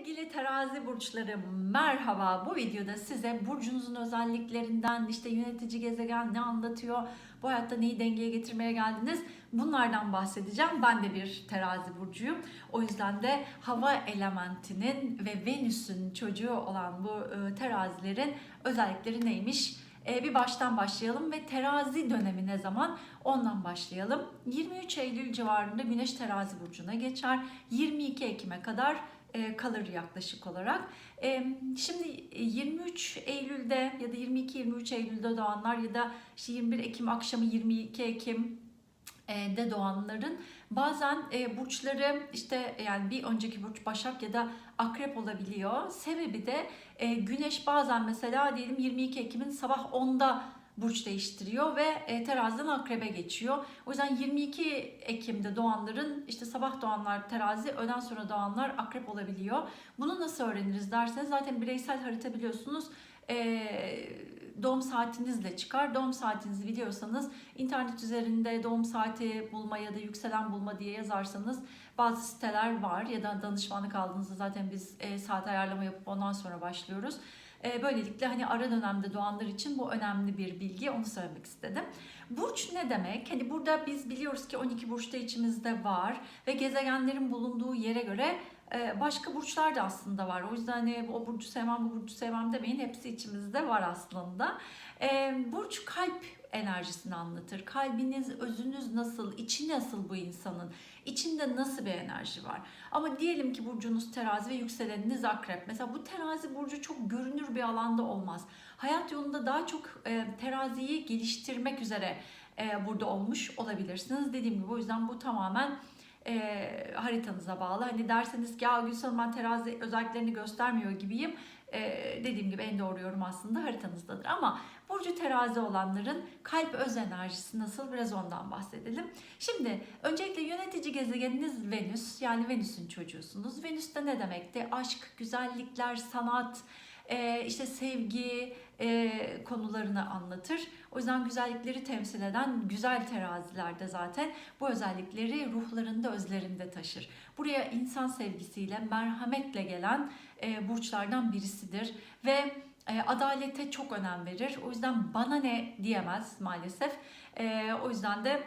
Sevgili terazi burçları merhaba. Bu videoda size burcunuzun özelliklerinden, işte yönetici gezegen ne anlatıyor, bu hayatta neyi dengeye getirmeye geldiniz bunlardan bahsedeceğim. Ben de bir terazi burcuyum. O yüzden de hava elementinin ve Venüs'ün çocuğu olan bu e, terazilerin özellikleri neymiş? E, bir baştan başlayalım ve terazi dönemi ne zaman? Ondan başlayalım. 23 Eylül civarında Güneş terazi burcuna geçer. 22 Ekim'e kadar kalır yaklaşık olarak. E, Şimdi 23 Eylül'de ya da 22-23 Eylül'de doğanlar ya da işte 21 Ekim akşamı 22 Ekim e, de doğanların bazen e, burçları işte yani bir önceki burç Başak ya da Akrep olabiliyor. Sebebi de e, Güneş bazen mesela diyelim 22 Ekim'in sabah 10'da burç değiştiriyor ve e, teraziden akrebe geçiyor. O yüzden 22 Ekim'de doğanların işte sabah doğanlar terazi, öğleden sonra doğanlar akrep olabiliyor. Bunu nasıl öğreniriz derseniz zaten bireysel harita biliyorsunuz. E, doğum saatinizle çıkar. Doğum saatinizi biliyorsanız internet üzerinde doğum saati bulma ya da yükselen bulma diye yazarsanız bazı siteler var ya da danışmanlık aldığınızda zaten biz e, saat ayarlama yapıp ondan sonra başlıyoruz. E, böylelikle hani ara dönemde doğanlar için bu önemli bir bilgi onu söylemek istedim. Burç ne demek? Hani burada biz biliyoruz ki 12 burçta içimizde var ve gezegenlerin bulunduğu yere göre e, başka burçlar da aslında var. O yüzden hani o burcu sevmem bu burcu sevmem demeyin hepsi içimizde var aslında. E, burç kalp enerjisini anlatır. Kalbiniz, özünüz nasıl, içi nasıl bu insanın? İçinde nasıl bir enerji var? Ama diyelim ki burcunuz terazi ve yükseleniniz akrep. Mesela bu terazi burcu çok görünür bir alanda olmaz. Hayat yolunda daha çok e, teraziyi geliştirmek üzere e, burada olmuş olabilirsiniz. Dediğim gibi o yüzden bu tamamen e, haritanıza bağlı. Hani derseniz ki ya Gülsün ben terazi özelliklerini göstermiyor gibiyim. E, dediğim gibi en doğru yorum aslında haritanızdadır. Ama burcu terazi olanların kalp öz enerjisi nasıl biraz ondan bahsedelim. Şimdi öncelikle yönetici gezegeniniz Venüs yani Venüs'ün çocuğusunuz. Venüs de ne demekti? Aşk, güzellikler, sanat, e, işte sevgi e, konularını anlatır. O yüzden güzellikleri temsil eden güzel terazilerde zaten bu özellikleri ruhlarında, özlerinde taşır. Buraya insan sevgisiyle, merhametle gelen e, burçlardan birisidir ve adalete çok önem verir. O yüzden bana ne diyemez maalesef. O yüzden de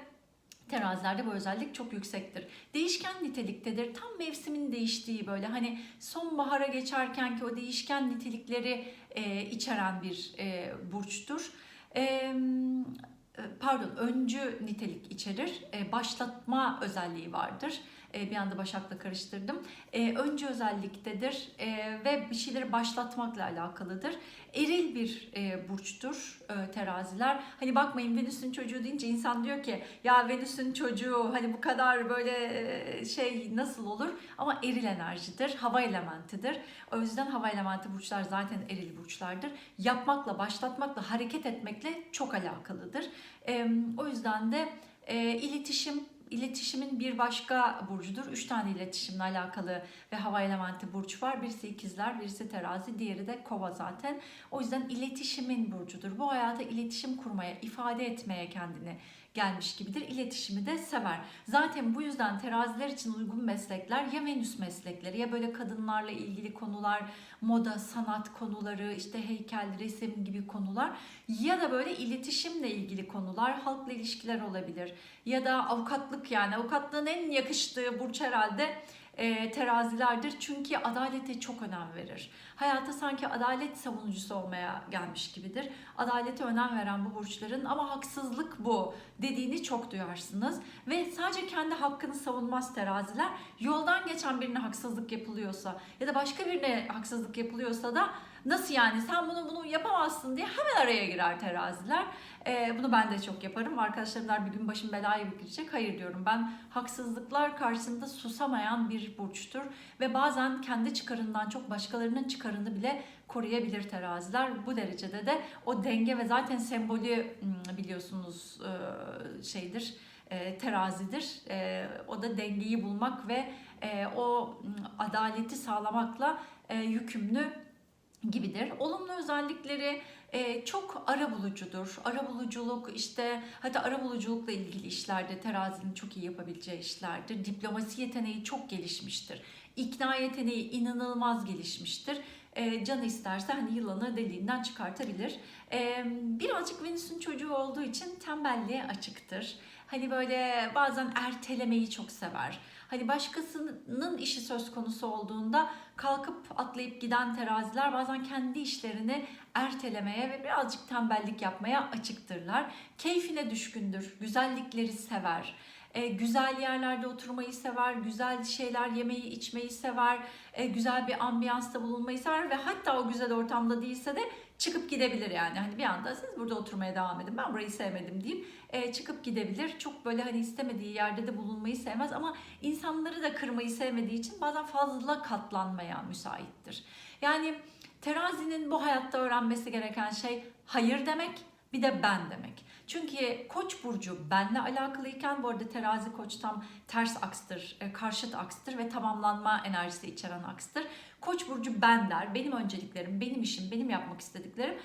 Terazilerde bu özellik çok yüksektir. Değişken niteliktedir. Tam mevsimin değiştiği böyle hani sonbahara geçerken ki o değişken nitelikleri e, içeren bir e, burçtur. E, pardon öncü nitelik içerir. E, başlatma özelliği vardır. E, bir anda Başak'la karıştırdım. E, öncü özelliktedir e, ve bir şeyleri başlatmakla alakalıdır. Eril bir burçtur teraziler. Hani bakmayın Venüs'ün çocuğu deyince insan diyor ki ya Venüs'ün çocuğu hani bu kadar böyle şey nasıl olur? Ama eril enerjidir, hava elementidir. O yüzden hava elementi burçlar zaten eril burçlardır. Yapmakla, başlatmakla, hareket etmekle çok alakalıdır. O yüzden de e, iletişim İletişimin bir başka burcudur. Üç tane iletişimle alakalı ve hava elementi burç var. Birisi ikizler, birisi terazi, diğeri de kova zaten. O yüzden iletişimin burcudur. Bu hayata iletişim kurmaya, ifade etmeye kendini gelmiş gibidir. İletişimi de sever. Zaten bu yüzden teraziler için uygun meslekler ya Venüs meslekleri ya böyle kadınlarla ilgili konular, moda, sanat konuları, işte heykel, resim gibi konular ya da böyle iletişimle ilgili konular, halkla ilişkiler olabilir ya da avukatlık yani avukatlığın en yakıştığı burç herhalde e, terazilerdir. Çünkü adalete çok önem verir. Hayata sanki adalet savunucusu olmaya gelmiş gibidir. Adalete önem veren bu burçların ama haksızlık bu dediğini çok duyarsınız. Ve sadece kendi hakkını savunmaz teraziler. Yoldan geçen birine haksızlık yapılıyorsa ya da başka birine haksızlık yapılıyorsa da nasıl yani sen bunu bunu yapamazsın diye hemen araya girer teraziler. Ee, bunu ben de çok yaparım. Arkadaşlarım bir gün başım belaya girecek. Hayır diyorum ben haksızlıklar karşısında susamayan bir burçtur. Ve bazen kendi çıkarından çok başkalarının çıkarını bile koruyabilir teraziler. Bu derecede de o denge ve zaten sembolü biliyorsunuz şeydir terazidir. O da dengeyi bulmak ve o adaleti sağlamakla yükümlü gibidir. Olumlu özellikleri e, çok ara bulucudur. Ara buluculuk işte hatta ara buluculukla ilgili işlerde terazinin çok iyi yapabileceği işlerdir. Diplomasi yeteneği çok gelişmiştir. ikna yeteneği inanılmaz gelişmiştir. E, canı isterse hani yılanı deliğinden çıkartabilir. E, birazcık Venüs'ün çocuğu olduğu için tembelliğe açıktır. Hani böyle bazen ertelemeyi çok sever. Hani başkasının işi söz konusu olduğunda kalkıp atlayıp giden teraziler bazen kendi işlerini ertelemeye ve birazcık tembellik yapmaya açıktırlar. Keyfine düşkündür, güzellikleri sever. E, güzel yerlerde oturmayı sever, güzel şeyler yemeyi içmeyi sever, e, güzel bir ambiyansta bulunmayı sever ve hatta o güzel ortamda değilse de çıkıp gidebilir yani. Hani bir anda siz burada oturmaya devam edin ben burayı sevmedim deyip e, çıkıp gidebilir. Çok böyle hani istemediği yerde de bulunmayı sevmez ama insanları da kırmayı sevmediği için bazen fazla katlanmaya müsaittir. Yani terazinin bu hayatta öğrenmesi gereken şey hayır demek bir de ben demek. Çünkü koç burcu benle alakalıyken bu arada terazi koç tam ters akstır, e, karşıt akstır ve tamamlanma enerjisi içeren akstır. Koç burcu ben der, benim önceliklerim, benim işim, benim yapmak istediklerim.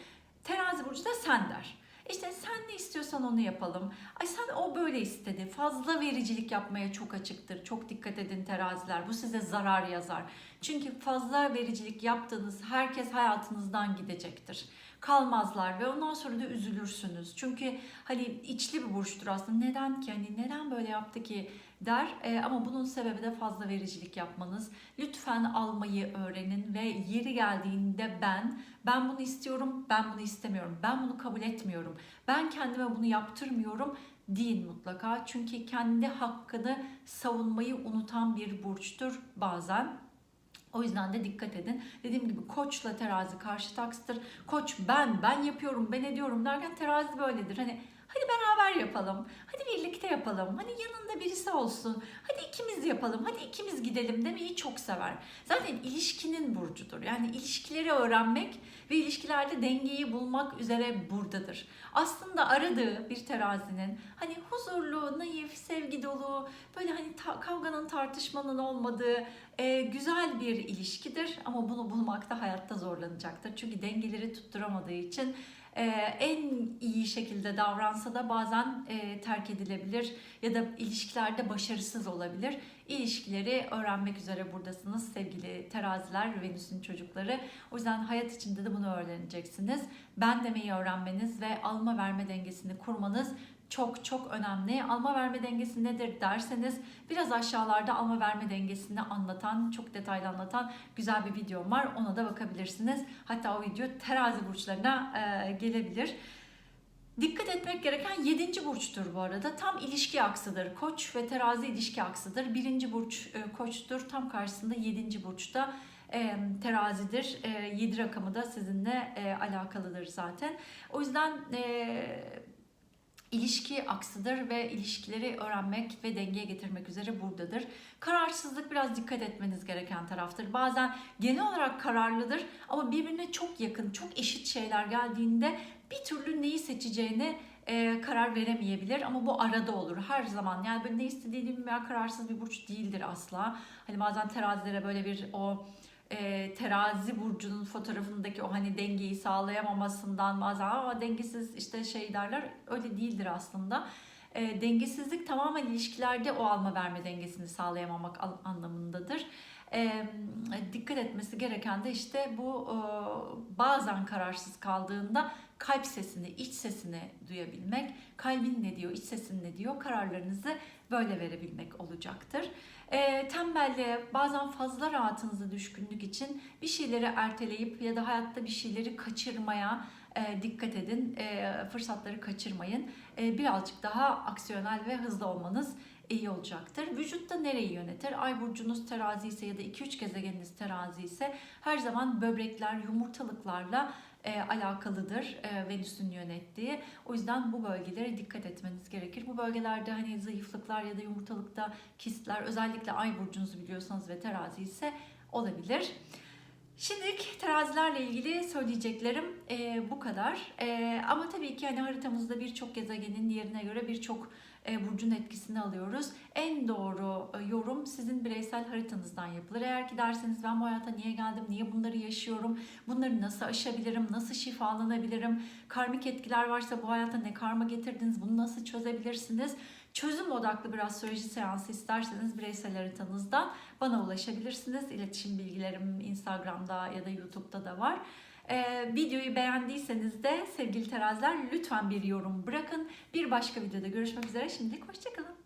Terazi burcu da sen der. İşte sen ne istiyorsan onu yapalım. Ay sen o böyle istedi. Fazla vericilik yapmaya çok açıktır. Çok dikkat edin teraziler. Bu size zarar yazar. Çünkü fazla vericilik yaptığınız herkes hayatınızdan gidecektir. Kalmazlar ve ondan sonra da üzülürsünüz. Çünkü hani içli bir burçtur aslında. Neden ki hani neden böyle yaptı ki der. E, ama bunun sebebi de fazla vericilik yapmanız. Lütfen almayı öğrenin ve yeri geldiğinde ben ben bunu istiyorum, ben bunu istemiyorum. Ben bunu kabul etmiyorum. Ben kendime bunu yaptırmıyorum deyin mutlaka. Çünkü kendi hakkını savunmayı unutan bir burçtur bazen. O yüzden de dikkat edin. Dediğim gibi koçla terazi karşı taksıdır. Koç ben, ben yapıyorum, ben ediyorum derken terazi böyledir. Hani hadi beraber yapalım, hadi birlikte yapalım, hani yanında birisi olsun, hadi ikimiz yapalım, hadi ikimiz gidelim demeyi çok sever. Zaten ilişkinin burcudur. Yani ilişkileri öğrenmek ve ilişkilerde dengeyi bulmak üzere buradadır. Aslında aradığı bir terazinin hani huzurlu, naif, sevgi dolu, böyle hani ta- kavganın tartışmanın olmadığı e, güzel bir ilişkidir. Ama bunu bulmakta hayatta zorlanacaktır. Çünkü dengeleri tutturamadığı için e, en iyi şekilde davransa da bazen e, terk edilebilir ya da ilişkilerde başarısız olabilir. İlişkileri öğrenmek üzere buradasınız sevgili teraziler, Venüs'ün çocukları. O yüzden hayat içinde de bunu öğreneceksiniz. Ben demeyi öğrenmeniz ve alma verme dengesini kurmanız çok çok önemli. Alma verme dengesi nedir derseniz biraz aşağılarda alma verme dengesini anlatan, çok detaylı anlatan güzel bir videom var. Ona da bakabilirsiniz. Hatta o video terazi burçlarına e, gelebilir. Dikkat etmek gereken 7. burçtur bu arada. Tam ilişki aksıdır. Koç ve terazi ilişki aksıdır. Birinci burç e, koçtur. Tam karşısında 7. burçta e, terazidir. E, 7 rakamı da sizinle e, alakalıdır zaten. O yüzden e, ilişki aksıdır ve ilişkileri öğrenmek ve dengeye getirmek üzere buradadır. Kararsızlık biraz dikkat etmeniz gereken taraftır. Bazen genel olarak kararlıdır ama birbirine çok yakın, çok eşit şeyler geldiğinde bir türlü neyi seçeceğini e, karar veremeyebilir ama bu arada olur her zaman. Yani böyle ne istediğini bilmeyen kararsız bir burç değildir asla. Hani bazen terazilere böyle bir o e, terazi burcunun fotoğrafındaki o hani dengeyi sağlayamamasından bazen ama dengesiz işte şey derler öyle değildir aslında. E, dengesizlik tamamen ilişkilerde o alma verme dengesini sağlayamamak anlamındadır. E, dikkat etmesi gereken de işte bu e, bazen kararsız kaldığında kalp sesini, iç sesini duyabilmek, kalbin ne diyor, iç sesin ne diyor, kararlarınızı böyle verebilmek olacaktır. E, tembelliğe, bazen fazla rahatınıza düşkünlük için bir şeyleri erteleyip ya da hayatta bir şeyleri kaçırmaya e, dikkat edin. E, fırsatları kaçırmayın. E, birazcık daha aksiyonel ve hızlı olmanız iyi olacaktır. Vücutta nereyi yönetir? Ay burcunuz terazi ise ya da 2-3 gezegeniniz terazi ise her zaman böbrekler, yumurtalıklarla e, alakalıdır e, Venüs'ün yönettiği. O yüzden bu bölgelere dikkat etmeniz gerekir. Bu bölgelerde hani zayıflıklar ya da yumurtalıkta kistler özellikle ay burcunuzu biliyorsanız ve terazi ise olabilir. Şimdilik terazilerle ilgili söyleyeceklerim e, bu kadar. E, ama tabii ki hani haritamızda birçok gezegenin yerine göre birçok burcun etkisini alıyoruz. En doğru e, yorum sizin bireysel haritanızdan yapılır. Eğer ki derseniz ben bu hayata niye geldim, niye bunları yaşıyorum, bunları nasıl aşabilirim, nasıl şifalanabilirim, karmik etkiler varsa bu hayata ne karma getirdiniz, bunu nasıl çözebilirsiniz? çözüm odaklı bir astroloji seansı isterseniz bireysel haritanızdan bana ulaşabilirsiniz. İletişim bilgilerim Instagram'da ya da YouTube'da da var. Ee, videoyu beğendiyseniz de sevgili teraziler lütfen bir yorum bırakın. Bir başka videoda görüşmek üzere. Şimdilik hoşçakalın.